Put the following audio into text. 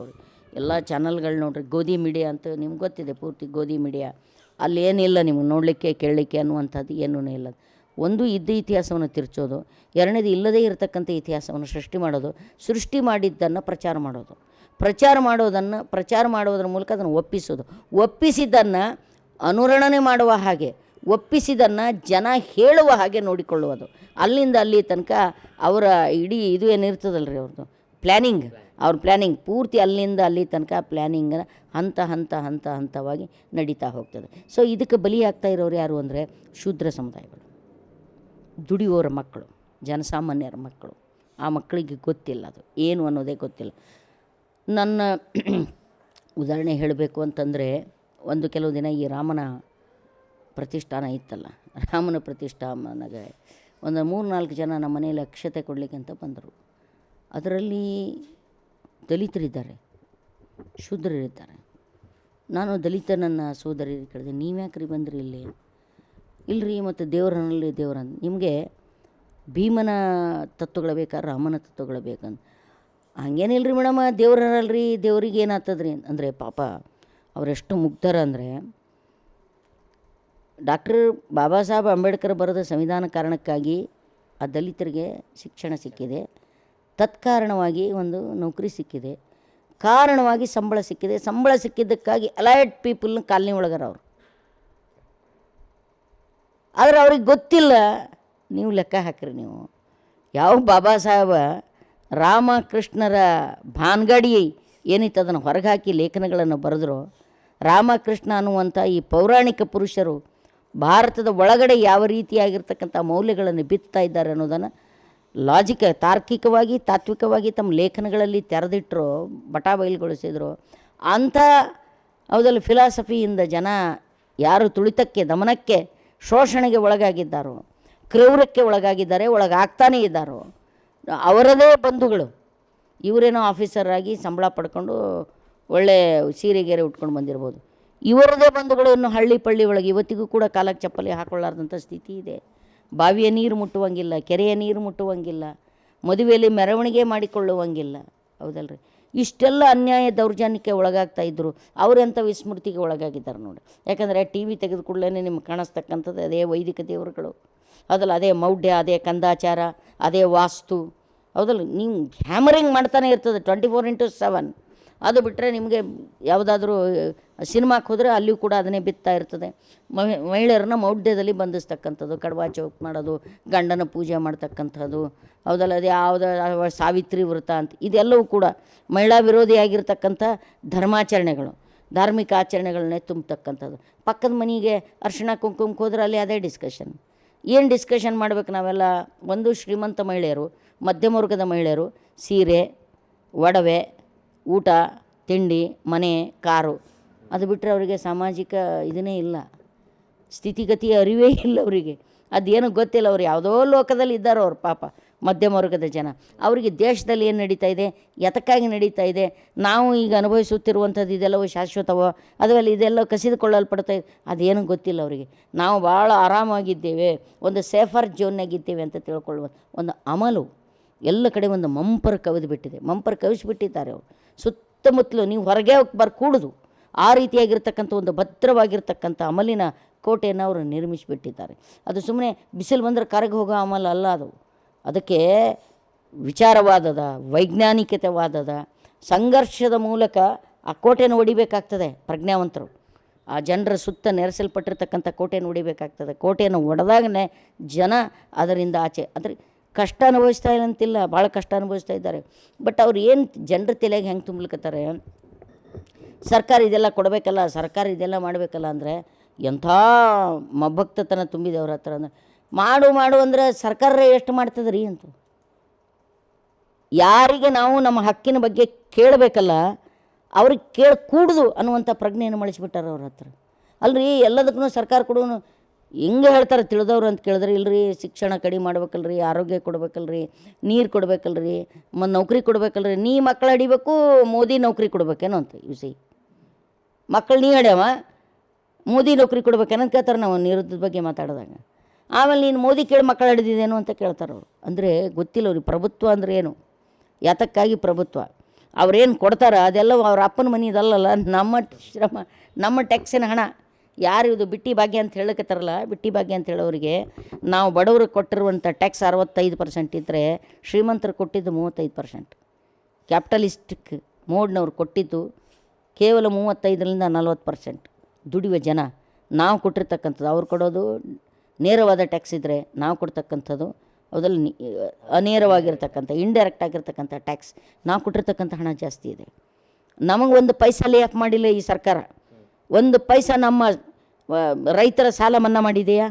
ಅವ್ರಿಗೆ ಎಲ್ಲ ಚಾನಲ್ಗಳು ನೋಡ್ರಿ, ಗೋಧಿ ಮೀಡಿಯಾ ಅಂತ ನಿಮ್ಗೆ ಗೊತ್ತಿದೆ ಪೂರ್ತಿ ಗೋಧಿ ಮೀಡಿಯಾ. ಅಲ್ಲಿ ಏನಿಲ್ಲ ನಿಮ್ಗೆ ನೋಡಲಿಕ್ಕೆ, ಕೇಳಲಿಕ್ಕೆ ಅನ್ನುವಂಥದ್ದು ಏನೂ ಇಲ್ಲ. ಒಂದು ಇದ್ದ ಇತಿಹಾಸವನ್ನು ತಿರ್ಚೋದು, ಎರಡನೇದು ಇಲ್ಲದೇ ಇರತಕ್ಕಂಥ ಇತಿಹಾಸವನ್ನು ಸೃಷ್ಟಿ ಮಾಡೋದು, ಸೃಷ್ಟಿ ಮಾಡಿದ್ದನ್ನು ಪ್ರಚಾರ ಮಾಡೋದು. ಪ್ರಚಾರ ಮಾಡೋದನ್ನು, ಪ್ರಚಾರ ಮಾಡೋದ್ರ ಮೂಲಕ ಅದನ್ನು ಒಪ್ಪಿಸೋದು. ಒಪ್ಪಿಸಿದ್ದನ್ನು ಅನುರಣನೆ ಮಾಡುವ ಹಾಗೆ ಒಪ್ಪಿಸಿದನ್ನು ಜನ ಹೇಳುವ ಹಾಗೆ ನೋಡಿಕೊಳ್ಳುವುದು. ಅಲ್ಲಿಂದ ಅಲ್ಲಿ ತನಕ ಅವರ ಇಡೀ ಇದು ಏನಿರ್ತದಲ್ಲ ರೀ ಅವ್ರದ್ದು ಪ್ಲ್ಯಾನಿಂಗ್ ಅವ್ರ ಪ್ಲ್ಯಾನಿಂಗ್ ಪೂರ್ತಿ ಅಲ್ಲಿಂದ ಅಲ್ಲಿ ತನಕ ಪ್ಲ್ಯಾನಿಂಗನ್ನು ಹಂತ ಹಂತ ಹಂತ ಹಂತವಾಗಿ ನಡೀತಾ ಹೋಗ್ತದೆ. ಸೊ ಇದಕ್ಕೆ ಬಲಿಯಾಗ್ತಾ ಇರೋರು ಯಾರು ಅಂದರೆ ಶೂದ್ರ ಸಮುದಾಯಗಳು. ದುಡಿಯೋರ ಮಕ್ಕಳು, ಜನಸಾಮಾನ್ಯರ ಮಕ್ಕಳು. ಆ ಮಕ್ಕಳಿಗೆ ಗೊತ್ತಿಲ್ಲ ಅದು. ಏನು ಅನ್ನೋದೇ ಗೊತ್ತಿಲ್ಲ. ನನ್ನ ಉದಾಹರಣೆ ಹೇಳಬೇಕು ಅಂತಂದರೆ, ಒಂದು ಕೆಲವು ದಿನ ಈ ರಾಮನ ಪ್ರತಿಷ್ಠಾನ ಇತ್ತಲ್ಲ. ರಾಮನ ಪ್ರತಿಷ್ಠಾನಗೆ ಒಂದು ಮೂರು ನಾಲ್ಕು ಜನ ನಮ್ಮ ಮನೆಯಲ್ಲಿ ಅಕ್ಷತೆ ಕೊಡಲಿಕ್ಕೆ ಅಂತ ಬಂದರು. ಅದರಲ್ಲಿ ದಲಿತರಿದ್ದಾರೆ, ಶೂದ್ರರಿದ್ದಾರೆ. ನಾನು ದಲಿತ ನನ್ನ ಸೋದರಿಗೆ ಕೇಳಿದೆ, ನೀವ್ಯಾಕ್ರಿ ಬಂದ್ರಿ ಇಲ್ಲಿ? ಇಲ್ರಿ, ಮತ್ತು ದೇವರನಲ್ಲಿ ದೇವರ ನಿಮಗೆ ಭೀಮನ ತತ್ವಗಳು ಬೇಕಾ, ರಾಮನ ತತ್ವಗಳು ಬೇಕಂತ ಹಂಗೇನಿಲ್ರಿ ಮೇಡಮ ದೇವ್ರಲ್ರಿ ದೇವ್ರಿಗೆ ಏನಾಗ್ತದ್ರಿ ಅಂದರೆ ಪಾಪ ಅವರೆಷ್ಟು ಮುಗ್ಧರ ಅಂದರೆ, ಡಾಕ್ಟರ್ ಬಾಬಾ ಸಾಹೇಬ್ ಅಂಬೇಡ್ಕರ್ ಬರೆದ ಸಂವಿಧಾನ ಕಾರಣಕ್ಕಾಗಿ ಆ ದಲಿತರಿಗೆ ಶಿಕ್ಷಣ ಸಿಕ್ಕಿದೆ. ತತ್ಕಾರಣವಾಗಿ ಒಂದು ನೌಕರಿ ಸಿಕ್ಕಿದೆ. ಕಾರಣವಾಗಿ ಸಂಬಳ ಸಿಕ್ಕಿದೆ. ಸಂಬಳ ಸಿಕ್ಕಿದ್ದಕ್ಕಾಗಿ ಅಲೈಡ್ ಪೀಪಲ್ನ ಕಾಲನಿ ಒಳಗರ ಅವರು. ಆದರೆ ಅವ್ರಿಗೆ ಗೊತ್ತಿಲ್ಲ, ನೀವು ಲೆಕ್ಕ ಹಾಕಿರಿ ನೀವು. ಯಾವ ಬಾಬಾ ಸಾಹೇಬ ರಾಮಕೃಷ್ಣರ ಭಾನ್ಗಡಿ ಏನಿತ್ತು ಅದನ್ನು ಹೊರಗೆ ಹಾಕಿ ಲೇಖನಗಳನ್ನು ಬರೆದ್ರು ರಾಮಕೃಷ್ಣ ಅನ್ನುವಂಥ ಈ ಪೌರಾಣಿಕ ಪುರುಷರು ಭಾರತದ ಒಳಗಡೆ ಯಾವ ರೀತಿಯಾಗಿರ್ತಕ್ಕಂಥ ಮೌಲ್ಯಗಳನ್ನು ಬಿತ್ತಾ ಇದ್ದಾರೆ ಅನ್ನೋದನ್ನು ಲಾಜಿಕ, ತಾರ್ಕಿಕವಾಗಿ, ತಾತ್ವಿಕವಾಗಿ ತಮ್ಮ ಲೇಖನಗಳಲ್ಲಿ ತೆರೆದಿಟ್ಟರು ಬಟಾ ಬಯಲುಗೊಳಿಸಿದ್ರು. ಅಂಥ, ಹೌದಲ್ಲ ಫಿಲಾಸಫಿಯಿಂದ ಜನ ಯಾರು ತುಳಿತಕ್ಕೆ, ದಮನಕ್ಕೆ, ಶೋಷಣೆಗೆ ಒಳಗಾಗಿದ್ದಾರೋ, ಕ್ರೌರಕ್ಕೆ ಒಳಗಾಗಿದ್ದಾರೆ, ಒಳಗಾಗ್ತಾನೇ ಇದ್ದಾರೋ, ಅವರದೇ ಬಂಧುಗಳು. ಇವರೇನೋ ಆಫೀಸರಾಗಿ ಸಂಬಳ ಪಡ್ಕೊಂಡು ಒಳ್ಳೆ ಸೀರೆಗೇರೆ ಉಟ್ಕೊಂಡು ಬಂದಿರ್ಬೋದು. ಇವರದೇ ಬಂಧುಗಳು ಇನ್ನು ಹಳ್ಳಿ ಪಳ್ಳಿ ಒಳಗೆ ಇವತ್ತಿಗೂ ಕೂಡ ಕಾಲಕ್ಕೆ ಚಪ್ಪಲಿ ಹಾಕೊಳ್ಳಾರ್ದಂಥ ಸ್ಥಿತಿ ಇದೆ. ಬಾವಿಯ ನೀರು ಮುಟ್ಟುವಂಗಿಲ್ಲ, ಕೆರೆಯ ನೀರು ಮುಟ್ಟುವಂಗಿಲ್ಲ, ಮದುವೆಯಲ್ಲಿ ಮೆರವಣಿಗೆ ಮಾಡಿಕೊಳ್ಳುವಂಗಿಲ್ಲ. ಹೌದಲ್ರಿ? ಇಷ್ಟೆಲ್ಲ ಅನ್ಯಾಯ ದೌರ್ಜನ್ಯಕ್ಕೆ ಒಳಗಾಗ್ತಾ ಇದ್ದರು ಅವರೆಂಥ ವಿಸ್ಮೃತಿಗೆ ಒಳಗಾಗಿದ್ದಾರೆ ನೋಡಿ. ಯಾಕಂದರೆ ಟಿ ವಿ ತೆಗೆದು ಕೂಡಲೇ ನಿಮ್ಗೆ ಕಾಣಿಸ್ತಕ್ಕಂಥದ್ದು ಅದೇ ವೈದಿಕ ದೇವರುಗಳು. ಅದಲ್ಲ, ಅದೇ ಮೌಢ್ಯ, ಅದೇ ಕಂದಾಚಾರ, ಅದೇ ವಾಸ್ತು. ಹೌದಲ್ಲ ನೀವು ಹ್ಯಾಮರಿಂಗ್ ಮಾಡ್ತಾನೆ ಇರ್ತದೆ, ಟ್ವೆಂಟಿ ಫೋರ್ ಇಂಟು ಸೆವೆನ್. ಅದು ಬಿಟ್ಟರೆ ನಿಮಗೆ ಯಾವುದಾದ್ರೂ ಸಿನಿಮಾಕ್ಕೆ ಹೋದರೆ ಅಲ್ಲಿಯೂ ಕೂಡ ಅದನ್ನೇ ಬಿತ್ತಾ ಇರ್ತದೆ. ಮಹಿ, ಮಹಿಳೆಯರನ್ನ ಮೌಢ್ಯದಲ್ಲಿ ಬಂಧಿಸ್ತಕ್ಕಂಥದ್ದು, ಕಡವಾ ಚೌಕ್ ಮಾಡೋದು, ಗಂಡನ ಪೂಜೆ ಮಾಡ್ತಕ್ಕಂಥದ್ದು ಹೌದಲ್ಲ ಅದು ಯಾವುದ ಸಾವಿತ್ರಿ ವ್ರತ ಅಂತ, ಇದೆಲ್ಲವೂ ಕೂಡ ಮಹಿಳಾ ವಿರೋಧಿಯಾಗಿರ್ತಕ್ಕಂಥ ಧರ್ಮಾಚರಣೆಗಳು, ಧಾರ್ಮಿಕ ಆಚರಣೆಗಳನ್ನೇ ತುಂಬತಕ್ಕಂಥದ್ದು. ಪಕ್ಕದ ಮನೆಗೆ ಅರ್ಶಿಣ ಕುಂಕುಮಕ್ಕೆ ಹೋದ್ರೆ ಅಲ್ಲಿ ಅದೇ ಡಿಸ್ಕಷನ್. ಏನು ಡಿಸ್ಕಷನ್ ಮಾಡಬೇಕು ನಾವೆಲ್ಲ? ಒಂದು ಶ್ರೀಮಂತ ಮಹಿಳೆಯರು ಮಧ್ಯಮ ವರ್ಗದ ಮಹಿಳೆಯರು, ಸೀರೆ, ಒಡವೆ ಊಟ, ತಿಂಡಿ, ಮನೆ, ಕಾರು. ಅದು ಬಿಟ್ಟರೆ ಅವರಿಗೆ ಸಾಮಾಜಿಕ ಇದನ್ನೇ ಇಲ್ಲ. ಸ್ಥಿತಿಗತಿಯ ಅರಿವೇ ಇಲ್ಲ ಅವರಿಗೆ. ಅದೇನು ಗೊತ್ತಿಲ್ಲ, ಅವ್ರು ಯಾವುದೋ ಲೋಕದಲ್ಲಿ ಇದ್ದಾರೋ ಅವ್ರು ಪಾಪ, ಮಧ್ಯಮ ವರ್ಗದ ಜನ. ಅವರಿಗೆ ದೇಶದಲ್ಲಿ ಏನು ನಡೀತಾ ಇದೆ? ಎತಕ್ಕಾಗಿ ನಡೀತಾ ಇದೆ? ನಾವು ಈಗ ಅನುಭವಿಸುತ್ತಿರುವಂಥದ್ದು ಇದೆಲ್ಲವೂ ಶಾಶ್ವತವೋ? ಅದರಲ್ಲಿ ಇದೆಲ್ಲ ಕಸಿದುಕೊಳ್ಳಲ್ಪಡ್ತಾ ಇದೆ ಅದೇನು ಗೊತ್ತಿಲ್ಲ ಅವರಿಗೆ. ನಾವು ಭಾಳ ಆರಾಮಾಗಿದ್ದೇವೆ. ಒಂದು ಸೇಫರ್ ಜೋನ್ನಾಗಿದ್ದೇವೆ ಅಂತ ತಿಳ್ಕೊಳ್ಳುವ ಒಂದು ಅಮಲು. ಎಲ್ಲ ಕಡೆ ಒಂದು ಮಂಪರ್ ಕವಿದು ಬಿಟ್ಟಿದೆ ಮಂಪರ್ ಕವಿಸಿಬಿಟ್ಟಿದ್ದಾರೆ ಅವರು. ಸುತ್ತಮುತ್ತಲು ನೀವು ಹೊರಗೆ ಬರ್, ಕೂಡುದು. ಆ ರೀತಿಯಾಗಿರ್ತಕ್ಕಂಥ ಒಂದು ಭದ್ರವಾಗಿರ್ತಕ್ಕಂಥ ಅಮಲಿನ ಕೋಟೆಯನ್ನು ಅವರು ನಿರ್ಮಿಸಿಬಿಟ್ಟಿದ್ದಾರೆ. ಅದು ಸುಮ್ಮನೆ ಬಿಸಿಲು ಬಂದರೆ ಕರಗಿ ಹೋಗೋ ಅಮಲ ಅಲ್ಲ ಅದು. ಅದಕ್ಕೆ ವಿಚಾರವಾದದ, ವೈಜ್ಞಾನಿಕತೆವಾದದ, ಸಂಘರ್ಷದ ಮೂಲಕ ಆ ಕೋಟೆಯನ್ನು ಹೊಡಿಬೇಕಾಗ್ತದೆ ಪ್ರಜ್ಞಾವಂತರು. ಆ ಜನರ ಸುತ್ತ ನೆರೆಸಲ್ಪಟ್ಟಿರ್ತಕ್ಕಂಥ ಕೋಟೆಯನ್ನು ಹೊಡಿಬೇಕಾಗ್ತದೆ ಕೋಟೆಯನ್ನು ಒಡೆದಾಗನೇ ಜನ ಅದರಿಂದ ಆಚೆ, ಅಂದರೆ ಕಷ್ಟ ಅನುಭವಿಸ್ತಾ ಇಲ್ಲ ಅಂತಿಲ್ಲ, ಭಾಳ ಕಷ್ಟ ಅನುಭವಿಸ್ತಾ ಇದ್ದಾರೆ. ಬಟ್ ಅವ್ರು ಏನು ಜನರ ತಲೆಗೆ ಹೆಂಗೆ ತುಂಬಲಿಕತ್ತಾರೆ? ಸರ್ಕಾರ ಇದೆಲ್ಲ ಕೊಡಬೇಕಲ್ಲ, ಸರ್ಕಾರ ಇದೆಲ್ಲ ಮಾಡಬೇಕಲ್ಲ ಅಂದರೆ ಎಂಥ ಮಭಕ್ತತನ ತುಂಬಿದೆ ಅವ್ರ ಹತ್ರ ಅಂದ್ರೆ. ಮಾಡು ಮಾಡು ಅಂದರೆ ಸರ್ಕಾರ ಎಷ್ಟು ಮಾಡ್ತದೆ ರೀ ಅಂತ. ಯಾರಿಗೆ ನಾವು ನಮ್ಮ ಹಕ್ಕಿನ ಬಗ್ಗೆ ಕೇಳಬೇಕಲ್ಲ, ಅವ್ರಿಗೆ ಕೇಳಿ ಕೂಡುದು ಅನ್ನುವಂಥ ಪ್ರಜ್ಞೆಯನ್ನು ಮಳಿಸ್ಬಿಟ್ಟಾರ ಅವ್ರ ಹತ್ರ. ಅಲ್ರಿ ಎಲ್ಲದಕ್ಕೂ ಸರ್ಕಾರ ಕೊಡು ಹೆಂಗೆ ಹೇಳ್ತಾರೆ ತಿಳಿದವ್ರು ಅಂತ ಕೇಳಿದ್ರೆ ಇಲ್ಲರಿ ಶಿಕ್ಷಣ ಕಡಿಮೆ ಮಾಡ್ಬೇಕಲ್ರಿ, ಆರೋಗ್ಯ ಕೊಡ್ಬೇಕಲ್ರಿ, ನೀರು ಕೊಡ್ಬೇಕಲ್ರಿ, ಮ ನೌಕರಿ ಕೊಡ್ಬೇಕಲ್ರಿ, ನೀ ಮಕ್ಕಳು ಹಡಿಬೇಕು ಮೋದಿ ನೌಕರಿ ಕೊಡ್ಬೇಕೇನೋ ಅಂತ ಯು ಸಿ ಮಕ್ಕಳು ನೀ ಹಡ್ಯಾವ ಮೋದಿ ನೌಕರಿ ಕೊಡ್ಬೇಕೇನಂತ ಕೇಳ್ತಾರೆ ನಾವು ನಿರುದ್ಯೋಗದ ಬಗ್ಗೆ ಮಾತಾಡಿದಾಗ. ಆಮೇಲೆ ನೀನು ಮೋದಿ ಕೇಳಿ ಮಕ್ಕಳು ಹಿಡಿದಿದ್ದೇನು ಅಂತ ಕೇಳ್ತಾರೆ ಅವರು. ಅಂದರೆ ಗೊತ್ತಿಲ್ಲ ಅವ್ರಿಗೆ, ಪ್ರಭುತ್ವ ಅಂದ್ರೆ ಏನು? ಯಾತಕ್ಕಾಗಿ ಪ್ರಭುತ್ವ? ಅವ್ರೇನು ಕೊಡ್ತಾರೆ ಅದೆಲ್ಲ ಅವ್ರ ಅಪ್ಪನ ಮನೆದಲ್ಲಲ್ಲ, ನಮ್ಮ ಶ್ರಮ, ನಮ್ಮ ಟ್ಯಾಕ್ಸಿನ ಹಣ. ಯಾರು ಇದು ಬಿಟ್ಟಿ ಭಾಗ್ಯ ಅಂತ ಹೇಳಕತ್ತಾರಲ್ಲ, ಬಿಟ್ಟಿ ಭಾಗ್ಯ ಅಂತ ಹೇಳೋರಿಗೆ, ನಾವು ಬಡವ್ರಿಗೆ ಕೊಟ್ಟಿರುವಂಥ ಟ್ಯಾಕ್ಸ್ ಅರವತ್ತೈದು ಪರ್ಸೆಂಟ್ ಇದ್ದರೆ ಶ್ರೀಮಂತರು ಕೊಟ್ಟಿದ್ದು ಮೂವತ್ತೈದು ಪರ್ಸೆಂಟ್. ಕ್ಯಾಪಿಟಲಿಸ್ಟಿಕ್ ಮೋಡ್ನವ್ರು ಕೊಟ್ಟಿದ್ದು ಕೇವಲ ಮೂವತ್ತೈದರಿಂದ ನಲ್ವತ್ತು ಪರ್ಸೆಂಟ್. ದುಡಿಯುವ ಜನ, ನಾವು ಕೊಟ್ಟಿರ್ತಕ್ಕಂಥದ್ದು ಅವ್ರು ಕೊಡೋದು, ನೇರವಾದ ಟ್ಯಾಕ್ಸ್ ಇದ್ದರೆ ನಾವು ಕೊಡ್ತಕ್ಕಂಥದ್ದು, ಅದರಲ್ಲಿ ಅನೇರವಾಗಿರ್ತಕ್ಕಂಥ ಇಂಡೈರೆಕ್ಟ್ ಆಗಿರ್ತಕ್ಕಂಥ ಟ್ಯಾಕ್ಸ್, ನಾವು ಕೊಟ್ಟಿರ್ತಕ್ಕಂಥ ಹಣ ಜಾಸ್ತಿ ಇದೆ. ನಮಗೆ ಒಂದು ಪೈಸಾ ಲೇ ಆಫ್ ಮಾಡಿಲ್ಲ ಈ ಸರ್ಕಾರ. ಒಂದು ಪೈಸಾ ನಮ್ಮ ರೈತರ ಸಾಲ ಮನ್ನಾ ಮಾಡಿದೆಯಾ?